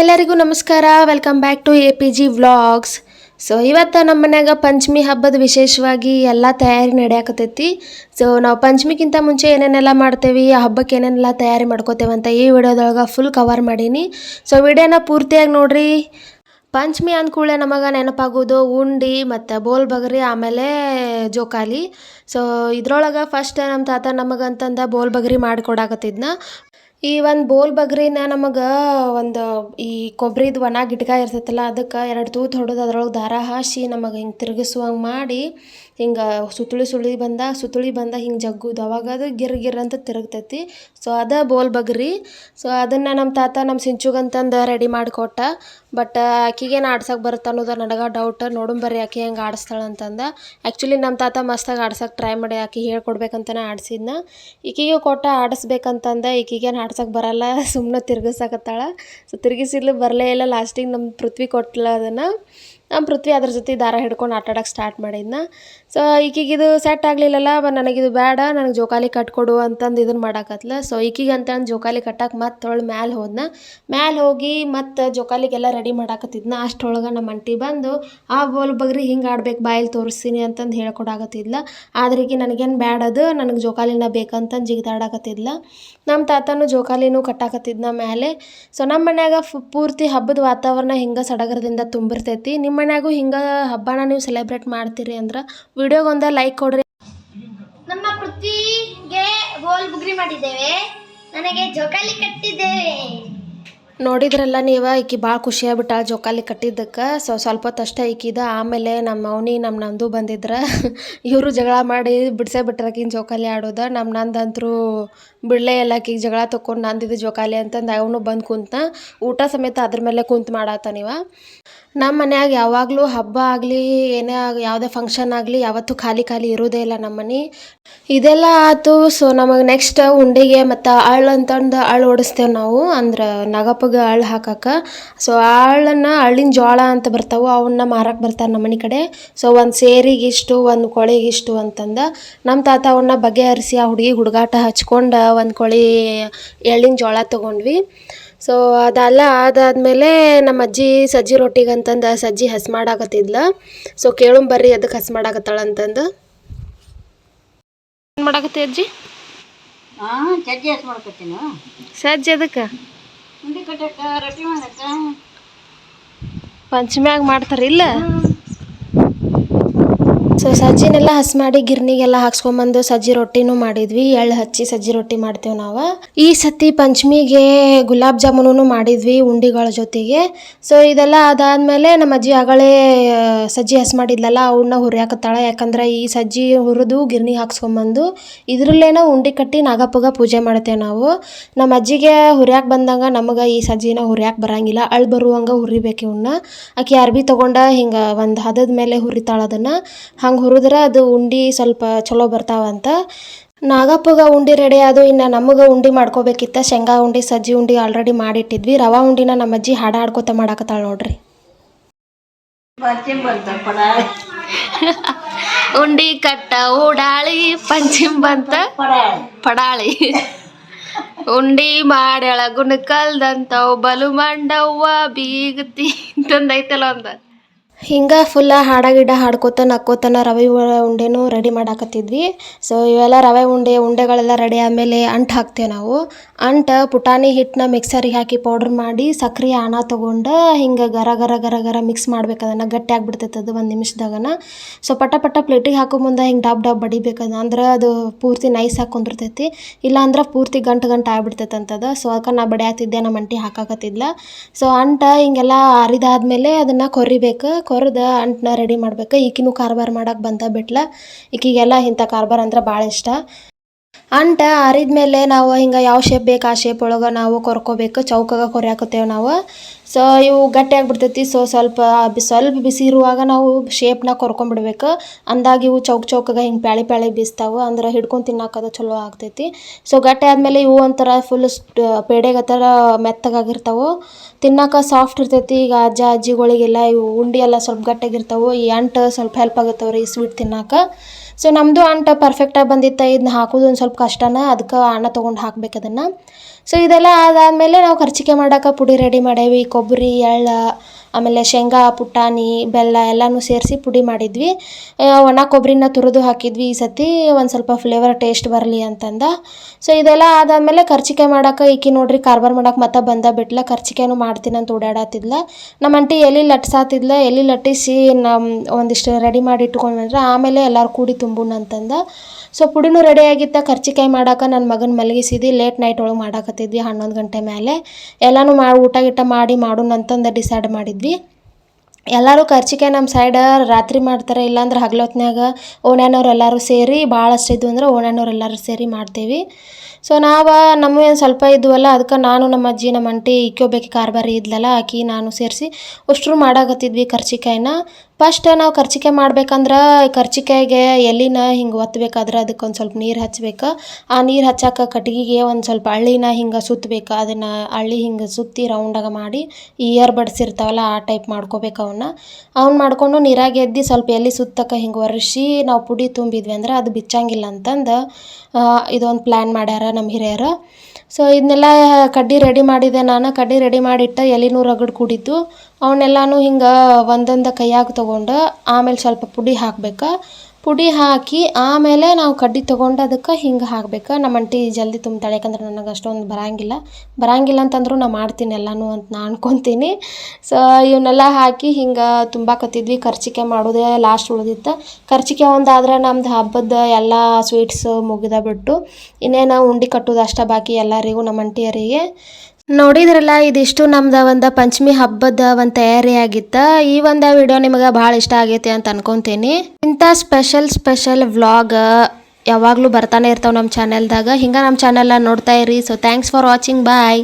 ಎಲ್ಲರಿಗೂ ನಮಸ್ಕಾರ. Welcome back to A P G vlogs so ಇವತ್ತು ನಮ್ಮ ಮನ್ಯಾಗ ಪಂಚಮಿ ಹಬ್ಬದ ವಿಶೇಷವಾಗಿ ಎಲ್ಲ ತಯಾರಿ ನಡೆಯಾಕತೈತಿ. ಸೊ ನಾವು ಪಂಚಮಿಗಿಂತ ಮುಂಚೆ ಏನೇನೆಲ್ಲ ಮಾಡ್ತೇವೆ, ಆ ಹಬ್ಬಕ್ಕೆ ಏನೇನೆಲ್ಲ ತಯಾರಿ ಮಾಡ್ಕೋತೇವೆ ಅಂತ ಈ ವಿಡಿಯೋದೊಳಗೆ ಫುಲ್ ಕವರ್ ಮಾಡೀನಿ. ಸೊ ವಿಡಿಯೋನ ಪೂರ್ತಿಯಾಗಿ ನೋಡ್ರಿ. ಪಂಚಮಿ ಅಂದ ಕೂಡಲೇ ನಮಗೆ ನೆನಪಾಗೋದು ಉಂಡಿ ಮತ್ತು ಬೋಲ್ ಬಗರಿ, ಆಮೇಲೆ ಜೋಕಾಲಿ. ಸೊ ಇದ್ರೊಳಗೆ ಫಸ್ಟ್ ನಮ್ಮ ತಾತ ನಮಗಂತಂದ ಬೋಲ್ ಬಗರಿ ಮಾಡಿಕೊಡಾಕತ್ತಿದ್ನ. ಈ ಒಂದು ಬೋಲ್ ಬಗ್ರಿನ ನಮಗೆ ಒಂದು ಈ ಕೊಬ್ಬರಿದು ಒಣ ಗಿಟ್ಕ ಇರ್ತೈತಲ್ಲ, ಅದಕ್ಕೆ ಎರಡು ತೂತು ಹೊಡೆದು ಅದ್ರೊಳಗೆ ದಾರ ಹಾಸಿ ನಮಗೆ ಹಿಂಗೆ ತಿರುಗಿಸುವಂಗೆ ಮಾಡಿ ಹಿಂಗೆ ಸುತ್ತುಳಿ ಸುಳಿ ಬಂದ, ಸುತ್ತುಳಿ ಬಂದ ಹಿಂಗೆ ಜಗ್ಗುದು. ಅವಾಗ ಅದು ಗಿರ್ ಗಿರ್ ಅಂತ ತಿರುಗ್ತೈತಿ. ಸೊ ಅದ ಬೋಲ್ ಬಗ್ರಿ. ಸೊ ಅದನ್ನು ನಮ್ಮ ತಾತ ನಮ್ಮ ಸಿಂಚುಗಂತಂದು ರೆಡಿ ಮಾಡಿಕೊಟ್ಟ. ಬಟ್ ಆಕಿಗೇನು ಆಡ್ಸಕ್ಕೆ ಬರುತ್ತೆ ಅನ್ನೋದು ನನಗೆ ಡೌಟ್ ನೋಡೋಣ ಬರ್ರಿ ಆಕೆ ಹೆಂಗೆ ಆಡಿಸ್ತಾಳೆ ಅಂತಂದ. ಆ್ಯಕ್ಚುಲಿ ನಮ್ಮ ತಾತ ಮಸ್ತಾಗಿ ಆಡ್ಸಕ್ಕೆ ಟ್ರೈ ಮಾಡಿ ಆಕೆ ಹೇಳ್ಕೊಡ್ಬೇಕಂತನೇ ಆಡಿಸಿದ್ನ. ಈಕಿಗೆ ಕೊಟ್ಟ ಆಡಿಸ್ಬೇಕಂತಂದ ಈಕಿಗೇನು ಆಡ್ಸಕ್ಕೆ ಬರಲ್ಲ ಸುಮ್ಮನೆ ತಿರ್ಗಿಸಕತ್ತಾಳ. ಸೊ ತಿರ್ಗಿಸಿದ್ಲು ಬರಲೇ ಇಲ್ಲ, ಲಾಸ್ಟಿಗೆ ನಮ್ಮ ಪೃಥ್ವಿ ಕೊಟ್ಲ ಅದನ್ನು. ನಮ್ಮ ಪೃಥ್ವಿ ಅದ್ರ ಜೊತೆ ದಾರ ಹಿಡ್ಕೊಂಡು ಆಟಾಡಕ್ಕೆ ಸ್ಟಾರ್ಟ್ ಮಾಡಿದ್ನ. ಸೊ ಈಕಿಗೆ ಇದು ಸೆಟ್ ಆಗಲಿಲ್ಲಲ್ಲ ನನಗಿದು ಬೇಡ, ನನಗೆ ಜೋಕಾಲಿ ಕಟ್ಕೊಡು ಅಂತಂದು ಇದನ್ನು ಮಾಡಾಕತ್ಲ. ಸೊ ಈಕಿಗೆ ಅಂತಂದು ಜೋಕಾಲಿ ಕಟ್ಟಕ್ಕೆ ಮತ್ತೆ ಅವಳು ಮ್ಯಾಲೆ ಹೋದ್ನ. ಮ್ಯಾಲೆ ಹೋಗಿ ಮತ್ತೆ ಜೋಕಾಲಿಗೆಲ್ಲ ರೆಡಿ ಮಾಡಾಕತ್ತಿದ್ನ. ಅಷ್ಟೊಳಗೆ ನಮ್ಮ ಅಂಟಿ ಬಂದು, ಆ ಬೋಲ್ ಬಗ್ರಿ ಹಿಂಗೆ ಆಡ್ಬೇಕು ಬಾಯಲ್ಲಿ ತೋರಿಸ್ತೀನಿ ಅಂತಂದು ಹೇಳ್ಕೊಡಾಕತ್ತಿದ್ಲ. ಆದ್ರೆ ಈಗ ನನಗೇನು ಬ್ಯಾಡದು ನನಗೆ ಜೋಕಾಲಿನ ಬೇಕಂತಂದು ಜಿಗಿದಾಡಕತ್ತಿದ್ಲ. ನಮ್ಮ ತಾತನು ಜೋಕಾಲಿನೂ ಕಟ್ಟಾಕತ್ತಿದ್ನ ಮೇಲೆ ಸೊ ನಮ್ಮ ಮನ್ಯಾಗ ಪೂರ್ತಿ ಹಬ್ಬದ ವಾತಾವರಣ ಹಿಂಗೆ ಸಡಗರದಿಂದ ತುಂಬಿರ್ತೈತಿ. ನಿಮ್ಮ ಮನ್ಯಾಗೂ ಹಿಂಗೆ ಹಬ್ಬನ ನೀವು ಸೆಲೆಬ್ರೇಟ್ ಮಾಡ್ತೀರಿ ಅಂದ್ರೆ ವಿಡಿಯೋಗೊಂದು ಲೈಕ್ ಕೊಡ್ರಿ. ನಮ್ಮ ಪೃಥ್ವಿಗೆ ಗೋಲ್ ಬುಗ್ರಿ ಮಾಡಿದ್ದೇವೆ. ನನಗೆ ಜೋಕಾಲಿ ಕಟ್ಟಿದ್ದೇವೆ. ನೋಡಿದ್ರಲ್ಲ ನೀವು, ಈಕಿ ಭಾಳ ಖುಷಿಯಾಗ್ಬಿಟ್ಟಾಳ ಜೋಕಾಲಿ ಕಟ್ಟಿದ್ದಕ್ಕೆ. ಸೊ ಸ್ವಲ್ಪ ಹೊತ್ತು ಅಷ್ಟೇ ಈಕಿದ. ಆಮೇಲೆ ನಮ್ಮ ಅವನಿ, ನಮ್ಮ ನಂದು ಬಂದಿದ್ರೆ. ಇವರು ಜಗಳ ಮಾಡಿ ಬಿಡ್ಸೇ ಬಿಟ್ರ ಆಕಿನ ಜೋಕಾಲಿ ಆಡೋದ. ನಮ್ಮ ನಂದಂತರೂ ಬಿಡಲೇ ಇಲ್ಲ ಆಕಿಗೆ ಜಗಳ ತೊಕೊಂಡು ನಂದಿದ್ದು ಜೋಕಾಲಿ ಅಂತಂದು ಅವನು ಬಂದು ಕುಂತ ಊಟ ಸಮೇತ ಅದ್ರ ಮೇಲೆ ಕುಂತು ಮಾಡತ್ತ ನೀವ. ನಮ್ಮ ಮನ್ಯಾಗ ಯಾವಾಗಲೂ ಹಬ್ಬ ಆಗಲಿ, ಏನೇ ಯಾವುದೇ ಫಂಕ್ಷನ್ ಆಗಲಿ, ಯಾವತ್ತೂ ಖಾಲಿ ಖಾಲಿ ಇರೋದೇ ಇಲ್ಲ ನಮ್ಮ ಮನೆ. ಇದೆಲ್ಲ ಆಯ್ತು ಸೊ ನಮಗೆ ನೆಕ್ಸ್ಟ್ ಉಂಡಿಗೆ ಮತ್ತು ಅಳ್ಳು ಅಂತಂದು ಅಳ್ಳು ಓಡಿಸ್ತೇವೆ ನಾವು. ಅಂದ್ರೆ ನಗಪಗೆ ಅಳ್ಳು ಹಾಕಕ್ಕೆ ಸೊ ಅಳ್ಳನ್ನು ಅಳ್ಳಿನ ಜೋಳ ಅಂತ ಬರ್ತಾವೆ ಅವನ್ನ ಮಾರಕ್ಕೆ ಬರ್ತಾರೆ ನಮ್ಮ ಮನೆ ಕಡೆ. ಸೊ ಒಂದು ಸೇರಿಗೆ ಇಷ್ಟು ಒಂದು ಕೊಳೆಗೆ ಇಷ್ಟು ಅಂತಂದು ನಮ್ಮ ತಾತ ಅವನ್ನ ಬಗೆಹರಿಸಿ ಆ ಹುಡುಗಿ ಹುಡುಗಾಟ ಹಚ್ಕೊಂಡು ಒಂದು ಕೊಳಿ ಎಳ್ಳಿನ ಜೋಳ ತೊಗೊಂಡ್ವಿ. ಸೊ ಅದೆಲ್ಲ ಅದಾದಮೇಲೆ ನಮ್ಮ ಅಜ್ಜಿ ಸಜ್ಜಿ ರೊಟ್ಟಿಗೆ ಅಂತಂದು ಸಜ್ಜಿ ಹಸ್ ಮಾಡಾಕತ್ತಿದ್ಲ. ಸೊ ಕೇಳು ಬರ್ರಿ ಅದಕ್ಕೆ ಹಸ್ ಮಾಡಾಕತ್ತಾಳ ಅಂತಂದು. ಏನು ಮಾಡಾಕತ್ತಿ ಅಜ್ಜಿ? ಹಾಂ ಚಜ್ಜಿ ಹಸ್ ಸಜ್ಜಿ ಅದಕ್ಕೆ ಪಂಚಮ್ಯಾಗ ಮಾಡ್ತಾರೆ ಇಲ್ಲ? ಸೊ ಸಜ್ಜಿನೆಲ್ಲ ಹಸ್ ಮಾಡಿ ಗಿರ್ನಿಗೆಲ್ಲ ಹಾಕ್ಸ್ಕೊಂಬಂದು ಸಜ್ಜಿ ರೊಟ್ಟಿನೂ ಮಾಡಿದ್ವಿ. ಎಳ್ಳು ಹಚ್ಚಿ ಸಜ್ಜಿ ರೊಟ್ಟಿ ಮಾಡ್ತೇವೆ ನಾವು. ಈ ಸತಿ ಪಂಚಮಿಗೆ ಗುಲಾಬ್ ಜಾಮೂನು ಮಾಡಿದ್ವಿ ಉಂಡಿಗಳ ಜೊತೆಗೆ. ಸೊ ಇದೆಲ್ಲ ಅದಾದಮೇಲೆ ನಮ್ಮ ಅಜ್ಜಿ ಆಗಳೇ ಸಜ್ಜಿ ಹಸ್ ಮಾಡಿದ್ಲಲ್ಲ ಅವನ್ನ ಹುರಿಯಾಕತ್ತಾಳ. ಯಾಕಂದ್ರೆ ಈ ಸಜ್ಜಿ ಹುರಿದು ಗಿರ್ನಿ ಹಾಕ್ಸ್ಕೊಂಬಂದು ಇದ್ರಲ್ಲೇನೋ ಉಂಡಿ ಕಟ್ಟಿ ನಾಗಪ್ಪಗ ಪೂಜೆ ಮಾಡ್ತೇವೆ ನಾವು. ನಮ್ಮ ಅಜ್ಜಿಗೆ ಹುರಿಯಾಕೆ ಬಂದಂಗ ನಮಗೆ ಈ ಸಜ್ಜಿನ ಹುರಿಯಾಕೆ ಬರಂಗಿಲ್ಲ. ಅಳ್ ಬರುವಂಗ ಹುರಿಬೇಕು ಇವನ್ನ ಆಕೆ ಅರ್ಬಿ ತೊಗೊಂಡ ಹಿಂಗೆ ಒಂದು ಹದದ ಮೇಲೆ ಹುರಿತಾಳ ಅದನ್ನು. ಹಂಗೆ ಹುರಿದ್ರೆ ಅದು ಉಂಡಿ ಸ್ವಲ್ಪ ಚಲೋ ಬರ್ತಾವಂತ ನಾಗಪ್ಪಗೆ ಉಂಡಿ ರೆಡಿ ಅದು ಇನ್ನು ನಮಗೆ ಉಂಡಿ ಮಾಡ್ಕೋಬೇಕಿತ್ತ. ಶೇಂಗಾ ಉಂಡಿ ಸಜ್ಜಿ ಉಂಡಿ ಆಲ್ರೆಡಿ ಮಾಡಿಟ್ಟಿದ್ವಿ. ರವಾ ಉಂಡಿನ ನಮ್ಮ ಅಜ್ಜಿ ಹಾಡ ಹಾಡ್ಕೊತ ಮಾಡಾಕತ್ತಾಳ ನೋಡ್ರಿ. ಉಂಡಿ ಕಟ್ಟ ಉಡಾಳಿ ಪಂಚಿಮ್ ಬಂತ ಪಡಾಳಿ. ಪಡಾಳಿ ಉಂಡಿ ಮಾಡ್ಯಾಳ ಗುಣಕಲ್ದಂತವ್ ಬಲು ಮಂಡವ್ವ ಬೀಗತಿ ಅಂತಂದೈತಲ್ಲ ಒಂದ ಹಿಂಗೆ ಫುಲ್ಲ ಹಾಡ ಗಿಡ ಹಾಡ್ಕೋತ ನಕ್ಕೋತನ ರವೆ ಉಂಡೆನೂ ರೆಡಿ ಮಾಡಾಕತ್ತಿದ್ವಿ. ಸೊ ಇವೆಲ್ಲ ರವೆ ಉಂಡೆ, ಉಂಡೆಗಳೆಲ್ಲ ರೆಡಿ ಆದಮೇಲೆ ಅಂಟು ಹಾಕ್ತೇವೆ ನಾವು. ಅಂಟು ಪುಟಾಣಿ ಹಿಟ್ಟನ್ನ ಮಿಕ್ಸರಿಗೆ ಹಾಕಿ ಪೌಡ್ರ್ ಮಾಡಿ ಸಕ್ರೆ ಆಣ ತೊಗೊಂಡು ಹಿಂಗೆ ಗರ ಗರ ಗರ ಗರ ಮಿಕ್ಸ್ ಮಾಡ್ಬೇಕು ಅದನ್ನು. ಗಟ್ಟಿ ಆಗಿಬಿಡ್ತೈತೆ ಅದು ಒಂದು ನಿಮಿಷದಾಗನ. ಸೊ ಪಟ ಪಟ ಪ್ಲೇಟಿಗೆ ಹಾಕೋ ಮುಂದೆ ಹಿಂಗೆ ಡಬ್ ಡಬ್ ಬಡಿಬೇಕು ಅದು. ಅಂದ್ರೆ ಅದು ಪೂರ್ತಿ ನೈಸ್ ಹಾಕಿ ಕುಂದಿರ್ತೈತಿ. ಇಲ್ಲ ಪೂರ್ತಿ ಗಂಟು ಗಂಟು ಆಗಿಬಿಡ್ತೈತೆ ಅಂತದ. ಸೊ ಅದಕ್ಕೆ ನಾ ಬಡಿಯಾತಿದ್ದೆ ನಮ್ಮ ಅಂಟಿ ಹಾಕಾಕತ್ತಿದ್ಲ. ಸೊ ಅಂಟ ಹಿಂಗೆಲ್ಲ ಅರಿದಾದ್ಮೇಲೆ ಅದನ್ನು ಕೊರಿಬೇಕು. ಕೊರ್ದು ಅಂಟನ್ನ ರೆಡಿ ಮಾಡ್ಬೇಕು. ಈಕಿನೂ ಕಾರ್ಬಾರ್ ಮಾಡಕ್ಕೆ ಬಂದ ಬಿಟ್ಲ. ಈಕಿಗೆಲ್ಲ ಇಂಥ ಕಾರ್ಬಾರ್ ಅಂದ್ರೆ ಭಾಳ ಇಷ್ಟ. ಅಂಟ ಆರಿದ್ಮೇಲೆ ನಾವು ಹಿಂಗೆ ಯಾವ ಶೇಪ್ ಬೇಕು ಆ ಶೇಪ್ ಒಳಗೆ ನಾವು ಕೊರ್ಕೋಬೇಕು. ಚೌಕಾಗ ಕೊರ್ಯಾಕತ್ತೇವೆ ನಾವು. ಸೊ ಇವು ಗಟ್ಟಿ ಆಗ್ಬಿಡ್ತೈತಿ. ಸೊ ಸ್ವಲ್ಪ ಸ್ವಲ್ಪ ಬಿಸಿ ಇರುವಾಗ ನಾವು ಶೇಪ್ನ ಕೊರ್ಕೊಂಬಿಡ್ಬೇಕು. ಅಂದಾಗ ಇವು ಚೌಕ್ ಚೌಕಾಗ ಹಿಂಗೆ ಪ್ಯಾಳಿ ಪ್ಯಾಳಿ ಬೀಸ್ತಾವೆ. ಅಂದ್ರೆ ಹಿಡ್ಕೊಂಡು ತಿನ್ನಕ್ಕದು ಚಲೋ ಆಗ್ತೈತಿ. ಸೊ ಗಟ್ಟಿ ಆದಮೇಲೆ ಇವು ಒಂಥರ ಫುಲ್ ಪೇಡೆಗೆ ಥರ ಮೆತ್ತಗಾಗಿರ್ತಾವೆ. ತಿನ್ನಾಕ ಸಾಫ್ಟ್ ಇರ್ತೈತಿ. ಈಗ ಅಜ್ಜ, ಅಜ್ಜಿಗಳಿಗೆಲ್ಲ ಇವು ಉಂಡಿ ಎಲ್ಲ ಸ್ವಲ್ಪ ಗಟ್ಟಿಯಾಗಿರ್ತಾವೆ ಈ ಅಂಟು ಸ್ವಲ್ಪ ಹೆಲ್ಪ್ ಆಗತ್ತವ್ರಿ ರೀ ಸ್ವೀಟ್ ತಿನ್ನಾಕ. ಸೊ ನಮ್ಮದು ಅಂಟ ಪರ್ಫೆಕ್ಟಾಗಿ ಬಂದಿತ್ತು. ಇದನ್ನ ಹಾಕೋದು ಒಂದು ಸ್ವಲ್ಪ ಕಷ್ಟನ. ಅದಕ್ಕೆ ಅಣ್ಣ ತೊಗೊಂಡು ಹಾಕ್ಬೇಕು ಅದನ್ನು. ಸೊ ಇದೆಲ್ಲ ಅದಾದಮೇಲೆ ನಾವು ಕರ್ಜಿಕಾಯಿ ಮಾಡಕ್ಕೆ ಪುಡಿ ರೆಡಿ ಮಾಡೇವಿ ಕೊಬ್ಬರಿ ಎಳ್ಳು ಆಮೇಲೆ ಶೇಂಗಾ, ಪುಟಾಣಿ, ಬೆಲ್ಲ ಎಲ್ಲನೂ ಸೇರಿಸಿ ಪುಡಿ ಮಾಡಿದ್ವಿ. ಒಣ ಕೊಬ್ಬರಿನ ತುರಿದು ಹಾಕಿದ್ವಿ ಈ ಸತಿ. ಒಂದು ಸ್ವಲ್ಪ ಫ್ಲೇವರ್ ಟೇಸ್ಟ್ ಬರಲಿ ಅಂತಂದ. ಸೊ ಇದೆಲ್ಲ ಆದಾದಮೇಲೆ ಕರ್ಚಿಕಾಯಿ ಮಾಡೋಕೆ ಈಕಿ ನೋಡ್ರಿ ಕಾರ್ಬಾರ್ ಮಾಡಕ್ಕೆ ಮತ್ತೆ ಬಂದ ಬಿಟ್ಲ ಕರ್ಚಿಕಾಯಿನೂ ಮಾಡ್ತೀನಿ ಅಂತ ಓಡಾಡತ್ತಿದ್ಲ ನಮ್ಮ ಅಂಟಿ ಎಲ್ಲಿ ಲಟ್ಸಾತಿದ್ಲ. ಎಲ್ಲಿ ಲಟ್ಟಿಸಿ ನಮ್ಮ ಒಂದಿಷ್ಟು ರೆಡಿ ಮಾಡಿ ಇಟ್ಕೊಂಡ್ರೆ ಆಮೇಲೆ ಎಲ್ಲರೂ ಕೂಡಿ ತುಂಬುಣ ಅಂತಂದ. ಸೊ ಪುಡಿನೂ ರೆಡಿ ಆಗಿತ್ತ. ಕರ್ಚಿಕಾಯಿ ಮಾಡೋಕೆ ನನ್ನ ಮಗನ ಮಲಗಿಸಿದ್ವಿ ಲೇಟ್ ನೈಟ್ ಒಳಗೆ ಮಾಡಾಕತ್ತಿದ್ವಿ ಹನ್ನೊಂದು ಗಂಟೆ ಮೇಲೆ ಎಲ್ಲನೂ ಮಾಡಿ ಊಟ ಗೀಟ ಮಾಡಿ ಮಾಡೋಣ ಅಂತಂದು ಡಿಸೈಡ್ ಮಾಡಿದ್ವಿ. ಎಲ್ಲರೂ ಕರ್ಚಿಕಾಯಿ ನಮ್ಮ ಸೈಡ ರಾತ್ರಿ ಮಾಡ್ತಾರೆ, ಇಲ್ಲಾಂದ್ರೆ ಹಗ್ಲೊತ್ನ್ಯಾಗ ಓಣ್ಯಾನವ್ರು ಎಲ್ಲರೂ ಸೇರಿ ಭಾಳಷ್ಟು ಇದ್ವು ಅಂದ್ರೆ ಓಣ್ಯಾನವ್ರು ಎಲ್ಲರೂ ಸೇರಿ ಮಾಡ್ತೇವೆ. ಸೊ ನಾವು ನಮ್ಮ ಸ್ವಲ್ಪ ಇದ್ವಲ್ಲ ಅದಕ್ಕೆ ನಾನು ನಮ್ಮ ಅಜ್ಜಿ, ನಮ್ಮ ಅಂಟಿ ಇಕ್ಕೋಬೇಕು ಕಾರ್ಬಾರಿ ಇದ್ಲಲ್ಲ, ಆಕಿ ನಾನು ಸೇರಿಸಿ, ಅಷ್ಟ್ರು ಮಾಡಾಕತ್ತಿದ್ವಿ ಕರ್ಚಿಕಾಯಿನ ಫಸ್ಟ್ ನಾವು ಕರ್ಚಿಕೆ ಮಾಡ್ಬೇಕಂದ್ರೆ ಕರ್ಚಿಕಾಯಿಗೆ ಎಲ್ಲಿನ ಹಿಂಗೆ ಒತ್ತಬೇಕಾದ್ರೆ ಅದಕ್ಕೆ ಒಂದು ಸ್ವಲ್ಪ ನೀರು ಹಚ್ಬೇಕು. ಆ ನೀರು ಹಚ್ಚಾಕ ಕಟ್ಟಿಗೆಗೆ ಒಂದು ಸ್ವಲ್ಪ ಹಳ್ಳಿನ ಹಿಂಗೆ ಸುತ್ತಬೇಕು ಅದನ್ನು ಹಳ್ಳಿ ಹಿಂಗೆ ಸುತ್ತಿ ರೌಂಡಾಗ ಮಾಡಿ ಇಯರ್ ಬಡ್ಸ್ ಆ ಟೈಪ್ ಮಾಡ್ಕೋಬೇಕು ಅವನ್ನ ಅವ್ನ ಮಾಡ್ಕೊಂಡು ನೀರಾಗೆ ಎದ್ದು ಸ್ವಲ್ಪ ಎಲ್ಲಿ ಸುತ್ತಕ ಹಿಂಗೆ ಒರೆಸಿ ನಾವು ಪುಡಿ ತುಂಬಿದ್ವಿ ಅಂದ್ರೆ ಅದು ಬಿಚ್ಚಂಗಿಲ್ಲ ಅಂತಂದು ಇದೊಂದು ಪ್ಲ್ಯಾನ್ ಮಾಡ್ಯಾರ ನಮ್ಮ ಹಿರಿಯರು. ಸೊ ಇದನ್ನೆಲ್ಲ ಕಡ್ಡಿ ರೆಡಿ ಮಾಡಿದೆ ನಾನು. ಕಡ್ಡಿ ರೆಡಿ ಮಾಡಿಟ್ಟ ಎಲೆನೂ ರಗಡ್ ಕೂಡಿದ್ದು. ಅವನ್ನೆಲ್ಲನೂ ಹಿಂಗೆ ಒಂದೊಂದು ಕೈಯಾಗ ತೊಗೊಂಡು ಆಮೇಲೆ ಸ್ವಲ್ಪ ಪುಡಿ ಹಾಕ್ಬೇಕು. ಪುಡಿ ಹಾಕಿ ಆಮೇಲೆ ನಾವು ಕಡ್ಡಿ ತೊಗೊಂಡು ಅದಕ್ಕೆ ಹಿಂಗೆ ಹಾಕ್ಬೇಕು. ನಮ್ಮ ಅಂಟಿ ಜಲ್ದಿ ತುಂಬ್ತಾಳೆ, ಯಾಕಂದ್ರೆ ನನಗೆ ಅಷ್ಟೊಂದು ಬರಂಗಿಲ್ಲ. ಬರಂಗಿಲ್ಲ ಅಂತಂದ್ರೂ ನಾನು ಮಾಡ್ತೀನಿ ಎಲ್ಲನೂ ಅಂತ ನಾ ಅನ್ಕೊತೀನಿ. ಸೊ ಇವನ್ನೆಲ್ಲ ಹಾಕಿ ಹಿಂಗೆ ತುಂಬಾಕತ್ತಿದ್ವಿ ಖರ್ಚಿಕೆ ಮಾಡೋದೇ ಲಾಸ್ಟ್ ಉಳಿದಿತ್ತು. ಖರ್ಚಿಕೆ ಒಂದಾದ್ರೆ ನಮ್ದು ಹಬ್ಬದ ಎಲ್ಲ ಸ್ವೀಟ್ಸ್ ಮುಗಿದ ಬಿಟ್ಟು ಇನ್ನೇನು ಉಂಡೆ ಕಟ್ಟೋದು ಅಷ್ಟೇ ಬಾಕಿ ಎಲ್ಲರಿಗೂ, ನಮ್ಮ ಅಂಟಿಯರಿಗೆ ನೋಡಿದ್ರಲ್ಲ, ಇದಿಷ್ಟು ನಮ್ದ ಒಂದು ಪಂಚಮಿ ಹಬ್ಬದ ಒಂದ್ ತಯಾರಿ ಆಗಿತ್ತ. ಈ ಒಂದ ವಿಡಿಯೋ ನಿಮಗೆ ಬಹಳ ಇಷ್ಟ ಆಗೈತಿ ಅಂತ ಅನ್ಕೊಂತೀನಿ. ಇಂಥ ಸ್ಪೆಷಲ್ ಸ್ಪೆಷಲ್ ವ್ಲಾಗ್ ಯಾವಾಗಲೂ ಬರ್ತಾನೆ ಇರ್ತಾವೆ ನಮ್ಮ ಚಾನೆಲ್ದಾಗ ಹಿಂಗ ನಮ್ಮ ಚಾನೆಲ್ನ ನೋಡ್ತಾ ಇರಿ. So thanks for watching bye